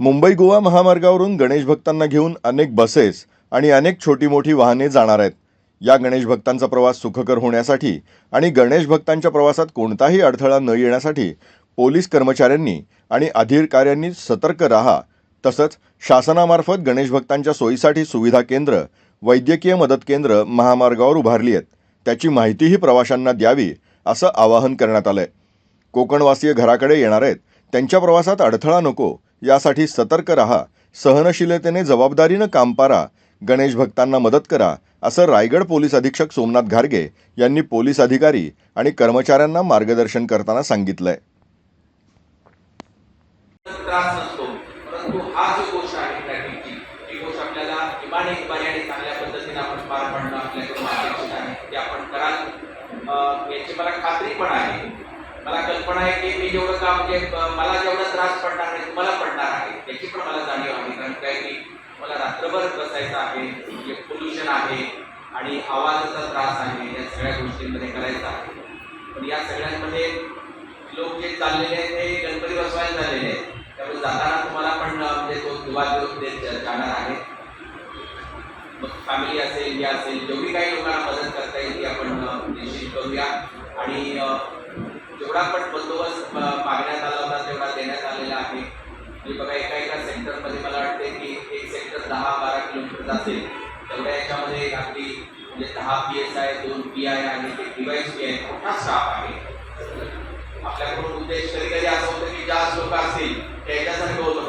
मुंबई गोवा महामार्गावरून गणेश भक्तांना घेऊन अनेक बसेस आणि अनेक छोटी मोठी वाहने जाणार आहेत. या गणेश भक्तांचा प्रवास सुखकर होण्यासाठी आणि गणेश भक्तांच्या प्रवासात कोणताही अडथळा न येण्यासाठी पोलीस कर्मचाऱ्यांनी आणि अधिकाऱ्यांनी सतर्क राहा. तसंच शासनामार्फत गणेश भक्तांच्या सोयीसाठी सुविधा केंद्र वैद्यकीय मदत केंद्र महामार्गावर उभारली आहेत. त्याची माहितीही प्रवाशांना द्यावी असं आवाहन करण्यात आलं आहे कोकणवासीय घराकडे येणार आहेत. त्यांच्या प्रवासात अडथळा नको यासाठी सतर्क राहा सहनशीलतेने जबाबदारीनं काम पारा गणेश भक्तांना मदत करा असं रायगड पोलीस अधीक्षक सोमनाथ घारगे यांनी पोलीस अधिकारी आणि कर्मचाऱ्यांना मार्गदर्शन करताना सांगितलंय. याची मला खात्री पण आहे. मला कल्पना आहे की मी जेवढं काम म्हणजे मला जेवढा त्रास पडणार नाही तुम्हाला पडणार आहे याची पण मला जाणीव आहे. कारण काय की मला रात्रभर बसायचं आहे म्हणजे जे पोल्युशन आहे आणि आवाजाचा त्रास आहे या सगळ्या गोष्टींमध्ये करायचा आहे. पण या सगळ्यांमध्ये लोक जे चाललेले आहेत ते गणपती बसवायला झालेले आहेत. त्यामुळे जाताना तुम्हाला पण म्हणजे तो दुवा दिवस जाणार आहे. मग फॅमिली असेल या असेल जेवढी काही लोकांना मदत करता येईल ती आपण निश्चित करूया. आणि जेवढा पण बंदोबस्त अं, मागण्यात आला होता तेवढा देण्यात आलेला आहे म्हणजे बघा एका एका सेक्टरमध्ये मला वाटते की एक सेक्टर दहा बारा किलोमीटर असेल तेवढ्या याच्यामध्ये अगदी म्हणजे दहा पी एस आय दोन पी आय आणि ते डिवाईस पी आय मोठा स्टाफ आहे. आपल्याकडून उद्देश कधी कधी असं होतं की जास्त लोक असतील त्याच्यासारखं होतं.